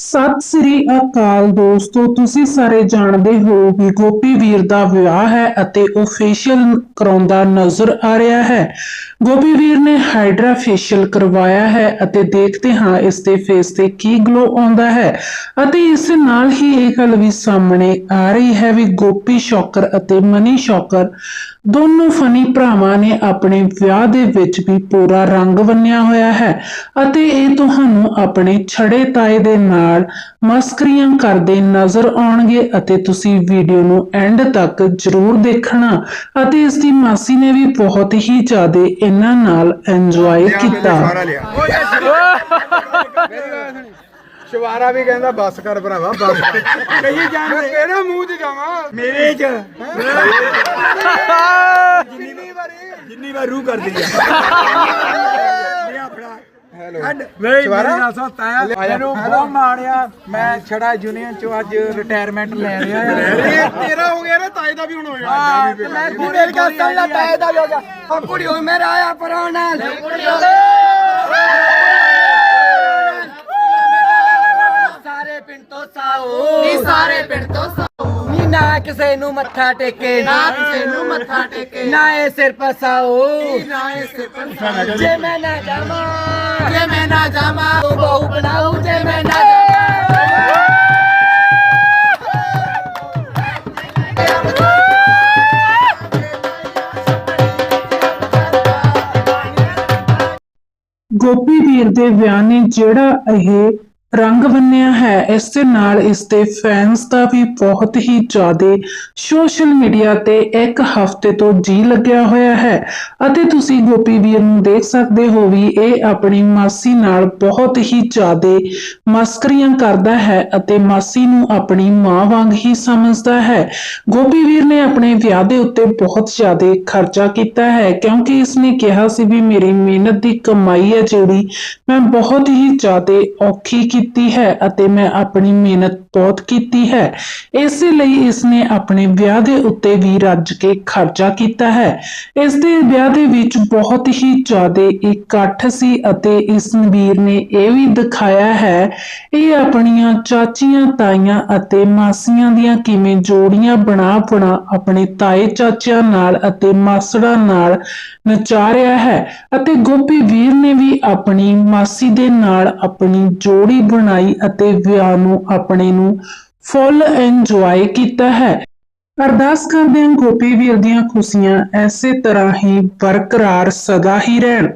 ਸਤਿ ਸ੍ਰੀ ਅਕਾਲ ਦੋਸਤੋ, ਤੁਸੀਂ ਸਾਰੇ ਜਾਣਦੇ ਹੋ ਕਿ ਗੋਪੀ ਵੀਰ ਦਾ ਵਿਆਹ ਹੈ ਅਤੇ ਉਹ ਫੇਸ਼ੀਅਲ ਕਰਾਉਂਦਾ ਨਜ਼ਰ ਆ ਰਿਹਾ ਹੈ। ਗੋਪੀ ਵੀਰ ਨੇ ਹਾਈਡਰਾ ਫੇਸ਼ੀਅਲ ਕਰਵਾਇਆ ਹੈ ਅਤੇ ਦੇਖਦੇ ਹਾਂ ਇਸ ਦੇ ਫੇਸ ਤੇ ਕੀ ਗਲੋ ਆਉਂਦਾ ਹੈ ਅਤੇ ਇਸ ਨਾਲ ਹੀ ਇਹ ਗੱਲ ਵੀ ਸਾਹਮਣੇ ਆ ਰਹੀ ਹੈ ਵੀ ਗੋਪੀ ਸ਼ੌਕਰ ਅਤੇ ਮਨੀ ਸ਼ੌਕਰ ਦੋਨੋਂ ਫਨੀ ਭਰਾਵਾਂ ਨੇ ਆਪਣੇ ਵਿਆਹ ਦੇ ਵਿੱਚ ਵੀ ਪੂਰਾ ਰੰਗ ਬੰਨਿਆ ਹੋਇਆ ਹੈ ਅਤੇ ਇਹ ਤੁਹਾਨੂੰ ਆਪਣੇ ਛੜੇ ਤਾਏ ਦੇ ਨਾਲ ਮਸਕਰੀਆਂ ਕਰਦੇ ਨਜ਼ਰ ਆਉਣਗੇ ਅਤੇ ਤੁਸੀਂ ਵੀਡੀਓ ਨੂੰ ਐਂਡ ਤੱਕ ਜ਼ਰੂਰ ਦੇਖਣਾ ਅਤੇ ਇਸ ਦੀ ਮਾਸੀ ਨੇ ਵੀ ਬਹੁਤ ਹੀ ਜ਼ਿਆਦਾ ਇਹਨਾਂ ਨਾਲ ਇੰਜੋਏ ਕੀਤਾ। ਸ਼ਵਾਰਾ ਵੀ ਕਹਿੰਦਾ ਬੱਸ ਕਰ ਭਰਾਵਾ ਬੱਸ ਕਹੀ ਜਾਣ ਕਿਹੜਾ ਮੂੰਹ 'ਚ ਜਾਵਾਂ। ਮੇਰੇ 'ਚ। ਜਿੰਨੀ ਵਾਰੀ। ਜਿੰਨੀ ਵਾਰ ਰੂ ਕਰਦੀ ਆ। ਹੈਲੋ ਨਹੀਂ? ਮੇਰਾ ਸੋਤਾ ਹੈ ਮੈਨੂੰ ਬਹੁਤ ਮਾਣਿਆ ਮੈਂ ਛੜਾ ਯੂਨੀਅਨ ਚੋਂ ਅੱਜ ਰਿਟਾਇਰਮੈਂਟ ਲੈ ਰਿਹਾ ਹਾਂ ਤੇਰਾ ਹੋ ਗਿਆ ਨਾ ਤਾਏ ਦਾ ਵੀ ਹੁਣ ਹੋਏਗਾ ਹਾਂ, ਤੇ ਮੈਂ ਮੇਰੀ ਗੱਲ ਸੁਣ ਲੈ ਤਾਏ ਦਾ ਵੀ ਹੋ ਗਿਆ। ਉਹ ਕੁੜੀ ਹੋਈ ਮੇਰਾ ਆਇਆ ਪਰਾਉਣਾ ਸਾਰੇ ਪਿੰਡ ਤੋਂ ਸਾਓ ਨੀ ਸਾਰੇ ਪਿੰਡ ਤੋਂ ਸਾਓ ਨੀ ਕਿਸੇ ਨੂੰ ਮੱਥਾ ਟੇਕੇ ਨਾ ਕਿਸੇ ਨੂੰ ਮੱਥਾ ਟੇਕੇ। ਨਾ ਇਹ ਸਿਰ ਪਸਾਓ। ਨਾ ਇਹ ਸਿਰ ਪਸਾਓ। ਜੇ ਮੈਂ ਨਾ ਜਾਵਾਂ ਜੇ ਮੈਂ ਨਾ ਜਾਵਾਂ। ਤੂੰ ਬਹੂ ਬਣਾਉ ਜੇ ਮੈਂ ਨਾ ਜਾਵਾਂ। ਗੋਪੀ ਵੀਰ ਦੇ ਵਿਆਹ ਨੇ ਜਿਹੜਾ ਇਹ ਰੰਗ ਬੰਨਿਆ ਹੈ। ਇਸ ਦੇ ਨਾਲ ਇਸ ਦੇ ਫੈਨਸ ਦਾ ਵੀ ਬਹੁਤ ਹੀ ਜ਼ਿਆਦਾ ਸੋਸ਼ਲ ਮੀਡੀਆ ਤੇ ਇੱਕ ਹਫ਼ਤੇ ਤੋਂ ਜੀ ਲੱਗਿਆ ਹੋਇਆ ਹੈ। ਅਤੇ ਤੁਸੀਂ ਗੋਪੀ ਵੀਰ ਨੂੰ ਦੇਖ ਸਕਦੇ ਹੋ ਵੀ ਇਹ ਆਪਣੀ ਮਾਸੀ ਨਾਲ ਬਹੁਤ ਹੀ ਜ਼ਿਆਦਾ ਮਸਕਰੀਆਂ ਕਰਦਾ ਹੈ ਅਤੇ ਮਾਸੀ ਨੂੰ ਆਪਣੀ ਮਾਂ ਵਾਂਗ ਹੀ ਸਮਝਦਾ ਹੈ। ਗੋਪੀ ਵੀਰ ਨੇ ਆਪਣੇ ਵਿਆਹ ਦੇ ਉੱਤੇ ਬਹੁਤ ਜ਼ਿਆਦਾ ਖਰਚਾ ਕੀਤਾ ਹੈ ਕਿਉਂਕਿ ਇਸਨੇ ਕਿਹਾ ਸੀ ਵੀ ਮੇਰੀ ਮਿਹਨਤ ਦੀ ਕਮਾਈ ਹੈ ਜਿਹੜੀ ਮੈਂ ਬਹੁਤ ਹੀ ਜ਼ਿਆਦਾ ਔਖੀ ਕੀਤੀ ਹੈ ਅਤੇ ਮੈਂ ਆਪਣੀ ਮਿਹਨਤ ਬਹੁਤ ਕੀਤੀ ਹੈ। ਇਸੇ ਲਈ ਇਸਨੇ ਆਪਣੇ ਵਿਆਹ ਦੇ ਉੱਤੇ ਵੀ ਰੱਜ ਕੇ ਖਰਚਾ ਕੀਤਾ ਹੈ। ਇਸ ਦੇ ਵਿਆਹ ਦੇ ਵਿੱਚ ਬਹੁਤ ਹੀ ਜ਼ਿਆਦਾ ਇਕੱਠ ਸੀ ਅਤੇ ਇਸ ਵੀਰ ਨੇ ਇਹ ਵੀ ਦਿਖਾਇਆ ਹੈ, ਇਹ ਆਪਣੀਆਂ ਚਾਚੀਆਂ, ਤਾਈਆਂ ਅਤੇ ਮਾਸੀਆਂ ਦੀਆਂ ਕਿਵੇਂ ਜੋੜੀਆਂ ਬਣਾ ਬਣਾ ਆਪਣੇ ਤਾਏ ਚਾਚਿਆਂ ਨਾਲ ਅਤੇ ਮਾਸੜਾਂ ਨਾਲ ਨਚਾ ਰਿਹਾ ਹੈ ਅਤੇ ਗੋਪੀ ਵੀਰ ਨੇ ਵੀ ਆਪਣੀ ਮਾਸੀ ਦੇ ਨਾਲ ਆਪਣੀ ਜੋੜੀ ਬਣਾਈ ਅਤੇ ਵਿਆਹ ਨੂੰ ਆਪਣੇ ਨੂੰ ਫੁੱਲ ਇੰਜੋਏ ਕੀਤਾ ਹੈ। ਅਰਦਾਸ ਕਰਦੇ ਹਾਂ ਗੋਪੀ ਵੀਰ ਦੀਆਂ ਖੁਸ਼ੀਆਂ ਐਸੇ ਤਰ੍ਹਾਂ ਹੀ ਬਰਕਰਾਰ ਸਦਾ ਹੀ ਰਹਿਣ।